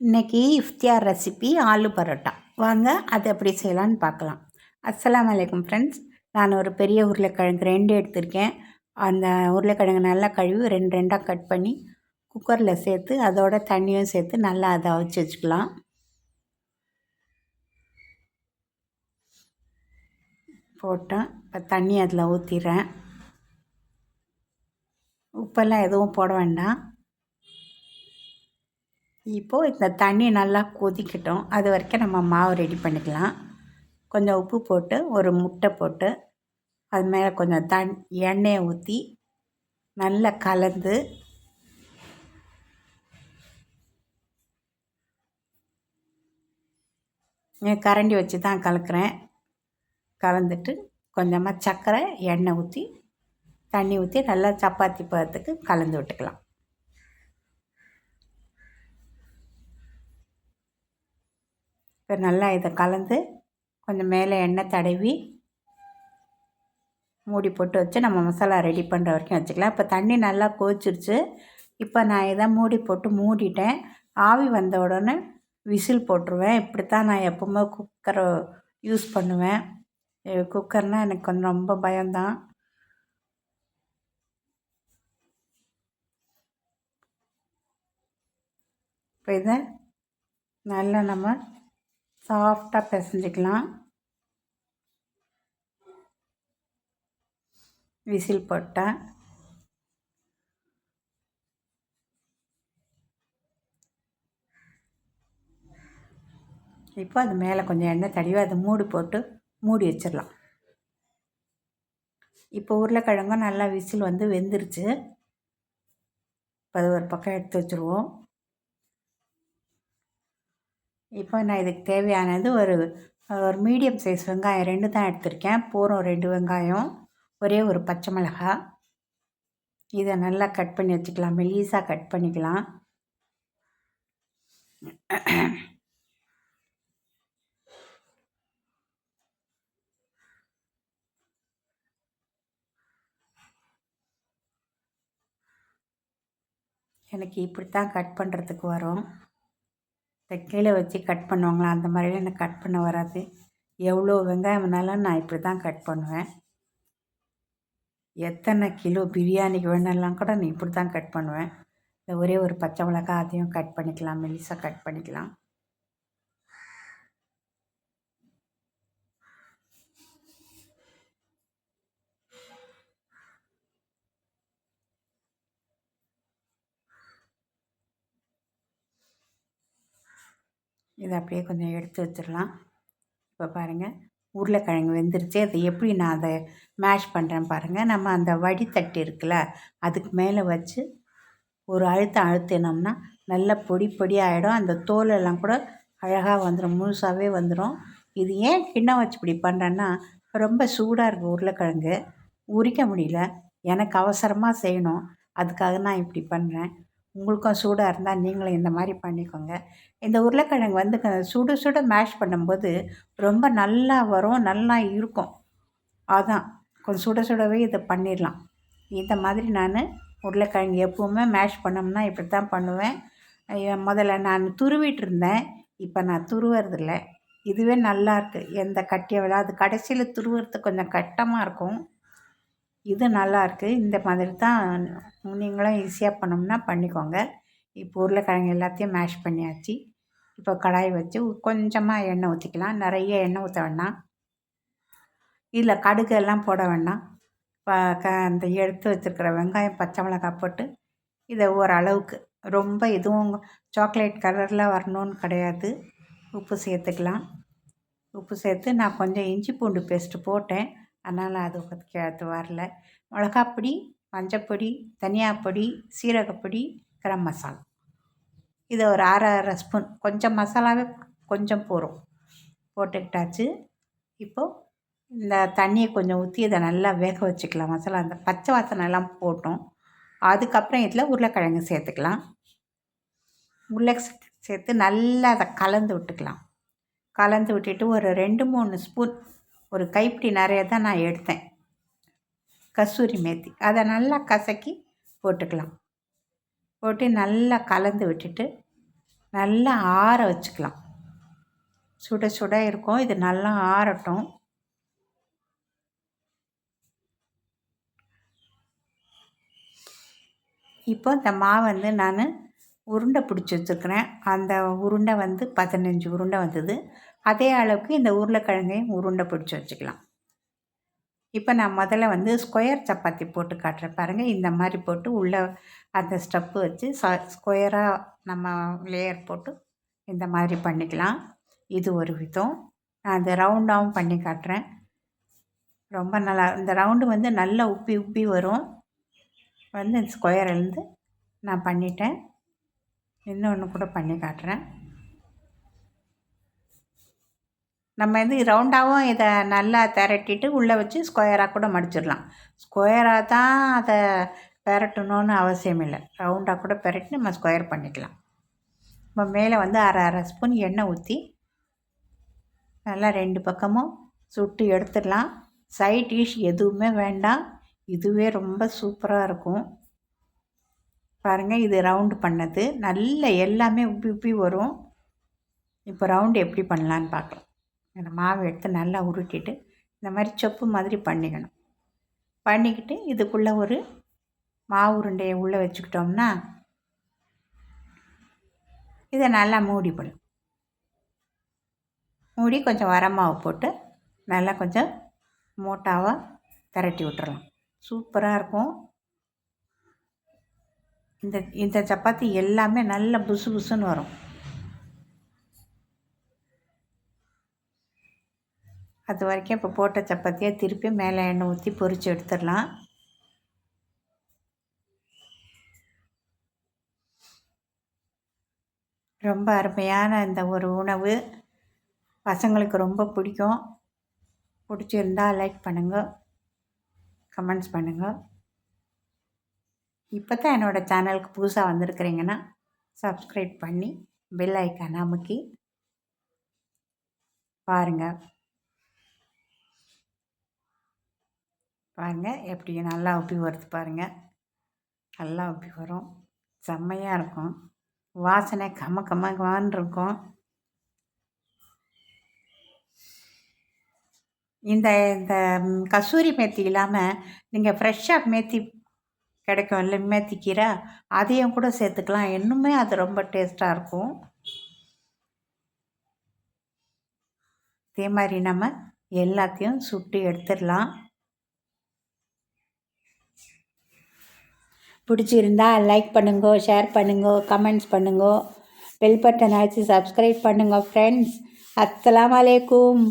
இன்றைக்கி இஃப்தியார் ரெசிபி ஆலு பரோட்டா. வாங்க அது எப்படி செய்யலான்னு பார்க்கலாம். அஸ்லாம் வலைக்கம் ஃப்ரெண்ட்ஸ் நான் ஒரு பெரிய உருளைக்கிழங்கு ரெண்டு எடுத்திருக்கேன். அந்த உருளைக்கிழங்கு நல்லா கழுவி ரெண்டு ரெண்டாக கட் பண்ணி குக்கரில் சேர்த்து அதோட தண்ணியும் சேர்த்து நல்லா அதை அவிச்சு வச்சுக்கலாம். போட்டேன். இப்போ தண்ணி அதில் ஊற்றிடுறேன் உப்பெல்லாம் எதுவும் போட வேண்டாம். இப்போது இந்த தண்ணி நல்லா கொதிக்கட்டும். அது வரைக்கும் நம்ம மாவு ரெடி பண்ணிக்கலாம். கொஞ்சம் உப்பு போட்டு ஒரு முட்டை போட்டு அது மேலே கொஞ்சம் தண் எண்ணெயை ஊற்றி நல்லா கலந்து கரண்டி வச்சு தான் கலக்கிறேன். கலந்துட்டு கொஞ்சமாக சர்க்கரை எண்ணெய் ஊற்றி தண்ணி ஊற்றி நல்லா சப்பாத்தி பதத்துக்கு கலந்து விட்டுக்கலாம். இப்போ நல்லா இதை கலந்து கொஞ்சம் மேலே எண்ணெய் தடவி மூடி போட்டு வச்சு நம்ம மசாலா ரெடி பண்ணுற வரைக்கும் வச்சுக்கலாம். இப்போ தண்ணி நல்லா கொதிச்சிருச்சு. இப்போ நான் இதை மூடி போட்டு மூடிட்டேன். ஆவி வந்த உடனே விசில் போட்டுருவேன். இப்படி தான் நான் எப்போவுமே குக்கரை யூஸ் பண்ணுவேன். குக்கர்னால் எனக்கு கொஞ்சம் ரொம்ப பயம்தான். இப்போ இதை நல்லா நம்ம சாஃப்டாக பிசைஞ்சிக்கலாம். விசில் போட்டேன். இப்போ அது மேலே கொஞ்சம் எண்ணெய் தடவி அதை மூடி போட்டு மூடி வச்சிடலாம். இப்போ உருளைக்கிழங்கும் நல்லா விசில் வந்து வெந்துருச்சு. இப்போ அது ஒரு பக்கம் எடுத்து வச்சுருவோம். இப்போ நான் இதுக்கு தேவையானது ஒரு ஒரு மீடியம் சைஸ் வெங்காயம் ரெண்டு தான் எடுத்திருக்கேன். போகிறோம் ரெண்டு வெங்காயம் ஒரே ஒரு பச்சை மிளகா இதை நல்லா கட் பண்ணி வச்சுக்கலாம். மெல்லீஸாக கட் பண்ணிக்கலாம். எனக்கு இப்படி தான் கட் பண்ணுறதுக்கு வரும். கீழே வச்சு கட் பண்ணுவாங்களா? அந்த மாதிரிலாம் எனக்கு கட் பண்ண வராது. எவ்வளோ வெங்காயம் வேணாலும் நான் இப்படி தான் கட் பண்ணுவேன். எத்தனை கிலோ பிரியாணிக்கு வேணாலாம் கூட நான் இப்படி தான் கட் பண்ணுவேன். இந்த ஒரே ஒரு பச்சை மிளகா அதையும் கட் பண்ணிக்கலாம். மெலிசாக கட் பண்ணிக்கலாம். இதை அப்படியே கொஞ்சம் எடுத்து வச்சிடலாம். இப்போ பாருங்கள் உருளைக்கிழங்கு வெந்துருச்சு. அதை எப்படி நான் அதை மேஷ் பண்ணுறேன் பாருங்கள் நம்ம அந்த வடித்தட்டு இருக்குல்ல அதுக்கு மேலே வச்சு ஒரு அழுத்தம் அழுத்தினோம்னா நல்ல பொடி பொடி ஆகிடும் அந்த தோலெல்லாம் கூட அழகாக வந்துடும் முழுசாகவே வந்துடும் இது ஏன் கிண்ணம் வச்சு இப்படி பண்ணுறேன்னா ரொம்ப சூடாக இருக்குது உருளைக்கிழங்கு. உரிக்க முடியல. எனக்கு அவசரமாக செய்யணும். அதுக்காக நான் இப்படி பண்ணுறேன் உங்களுக்கும் சூடாக இருந்தால் நீங்களும் இந்த மாதிரி பண்ணிக்கோங்க. இந்த உருளைக்கிழங்கு வந்து சுடு சுட மேஷ் பண்ணும்போது ரொம்ப நல்லா வரும் நல்லா இருக்கும். அதான். கொஞ்சம் சுட சுடவே இதை பண்ணிடலாம். இந்த மாதிரி நான் உருளைக்கிழங்கு எப்போவுமே மேஷ் பண்ணோம்னா இப்படி தான் பண்ணுவேன் முதல்ல நான் துருவிட்டு இருந்தேன். இப்போ நான் துருவறதில்ல. இதுவே நல்லாயிருக்கு எந்த கட்டியை விட அது கடைசியில் துருவுறது கொஞ்சம் கட்டமாக இருக்கும். இது நல்லாயிருக்கு இந்த மாதிரி தான் நீங்களும் ஈஸியாக பண்ணோம்னா பண்ணிக்கோங்க. இப்போ உருளைக்கிழங்கு எல்லாத்தையும் மேஷ் பண்ணியாச்சு. இப்போ கடாய் வச்சு கொஞ்சமாக எண்ணெய் ஊற்றிக்கலாம் நிறைய எண்ணெய் ஊற்ற வேண்டாம். இதில் கடுகு எல்லாம் போட வேண்டாம். இப்போ க அந்த எடுத்து வச்சுருக்கிற வெங்காயம் பச்சை மிளகாய் போட்டு இதை ஓரளவுக்கு ரொம்ப எதுவும் சாக்லேட் கலரில் வரணும்னு கிடையாது. உப்பு சேர்த்துக்கலாம். உப்பு சேர்த்து நான் கொஞ்சம் இஞ்சி பூண்டு பேஸ்ட்டு போட்டேன். அதனால் அது அது வரல. மிளகாப்பொடி மஞ்சப்பொடி தனியாப்பொடி சீரகப்பொடி கரம் மசாலா. இதை ஒரு அரை அரை ஸ்பூன். கொஞ்சம் மசாலாவே கொஞ்சம் போகிறோம் போட்டுக்கிட்டாச்சு. இப்போது இந்த தண்ணியை கொஞ்சம் ஊற்றி இதை நல்லா வேக வச்சுக்கலாம். மசாலா அந்த பச்சை வாசனை எல்லாம் போட்டோம். அதுக்கப்புறம் இதில் உருளைக்கிழங்கு சேர்த்துக்கலாம். உருளை சேர்த்து நல்லா அதை கலந்து விட்டுக்கலாம். கலந்து விட்டுட்டு ஒரு ரெண்டு மூணு ஸ்பூன் ஒரு கைப்பிடி நிறைய தான் நான் எடுத்தேன். கஸ்தூரி மேத்தி. அதை நல்லா கசக்கி போட்டுக்கலாம். போட்டு நல்லா கலந்து விட்டுட்டு நல்லா ஆற வச்சுக்கலாம். சுட சுட இருக்கும். இது நல்லா ஆறட்டும். இப்போ இந்த மாவு வந்து நான் உருண்டை பிடிச்சி வச்சுருக்கிறேன். அந்த உருண்டை வந்து பதினஞ்சு உருண்டை வந்தது. அதே அளவுக்கு இந்த உருளைக்கிழங்கையும் உருண்டை பிடிச்சி வச்சுக்கலாம். இப்போ நான் முதல்ல வந்து ஸ்கொயர் சப்பாத்தி போட்டு காட்டுறேன். பாருங்கள் இந்த மாதிரி போட்டு உள்ளே அந்த ஸ்டெப்பு வச்சு ச ஸ்கொயராக நம்ம லேயர் போட்டு இந்த மாதிரி பண்ணிக்கலாம். இது ஒரு விதம். நான் அந்த ரவுண்டாகவும் பண்ணி காட்டுறேன். ரொம்ப நல்லா இந்த ரவுண்டு வந்து நல்லா உப்பி உப்பி வரும். வந்து ஸ்கொயர்லேருந்து நான் பண்ணிட்டேன். இன்னொன்று கூட பண்ணி காட்டுறேன். நம்ம வந்து ரவுண்டாகவும் இதை நல்லா திரட்டிட்டு உள்ளே வச்சு ஸ்கொயராக கூட மடிச்சிடலாம். ஸ்கொயராக தான் அதை பெரட்டணும்னு அவசியம் இல்லை. ரவுண்டாக கூட பெரட்டி நம்ம ஸ்கொயர் பண்ணிக்கலாம். நம்ம மேலே வந்து அரை அரை ஸ்பூன் எண்ணெய் ஊற்றி நல்லா ரெண்டு பக்கமும் சுட்டு எடுத்துடலாம். சைட் டிஷ் எதுவுமே வேண்டாம். இதுவே ரொம்ப சூப்பராக இருக்கும். பாருங்கள் இது ரவுண்டு பண்ணது. நல்ல எல்லாமே உப்பி உப்பி வரும். இப்போ ரவுண்டு எப்படி பண்ணலான்னு பார்க்கலாம். அந்த மாவு எடுத்து நல்லா உருட்டிட்டு இந்த மாதிரி சொப்பு மாதிரி பண்ணிக்கணும். பண்ணிக்கிட்டு இதுக்குள்ளே ஒரு மாவு உருண்டையை உள்ளே வச்சுக்கிட்டோம்னா இதை நல்லா மூடிப்படும் மூடி கொஞ்சம் வரமாவு போட்டு நல்லா கொஞ்சம் மூட்டாவாக திரட்டி விட்டுறலாம். சூப்பராக இருக்கும். இந்த இந்த சப்பாத்தி எல்லாமே நல்லா புசு புசுன்னு வரும். அது வரைக்கும் இப்போ போட்ட சப்பாத்தியை திருப்பி மேலே எண்ணெய் ஊற்றி பொறிச்சு எடுத்துடலாம். ரொம்ப அருமையான இந்த ஒரு உணவு. பசங்களுக்கு ரொம்ப பிடிக்கும். பிடிச்சிருந்தால் லைக் பண்ணுங்கள் கமெண்ட்ஸ் பண்ணுங்கள் இப்போ தான் என்னோடய சேனலுக்கு புதுசாக வந்திருக்கிறீங்கன்னா சப்ஸ்கிரைப் பண்ணி பெல் ஐக்கான் அமுக்கி பாருங்கள் பாருங்கள் எப்படி நல்லா உப்பி வருது பாருங்கள் நல்லா உப்பி வரும். செம்மையாக இருக்கும். வாசனை கம கமகமான்னு இருக்கும். இந்த இந்த கசூரி மேத்தி இல்லாமல் நீங்கள் ஃப்ரெஷ்ஷாக மேத்தி கிடைக்கும் இல்லை மேத்தி கீரை அதையும் கூட சேர்த்துக்கலாம். இன்னுமே அது ரொம்ப டேஸ்ட்டாக இருக்கும். அதே மாதிரி நம்ம எல்லாத்தையும் சுட்டு எடுத்துடலாம். பிடிச்சிருந்தா லைக் பண்ணுங்க ஷேர் பண்ணுங்க கமெண்ட்ஸ் பண்ணுங்க. பெல் பட்டன் ஆச்சு சப்ஸ்கிரைப் பண்ணுங்க ஃப்ரெண்ட்ஸ் அஸ்லாம் வலைக்கும்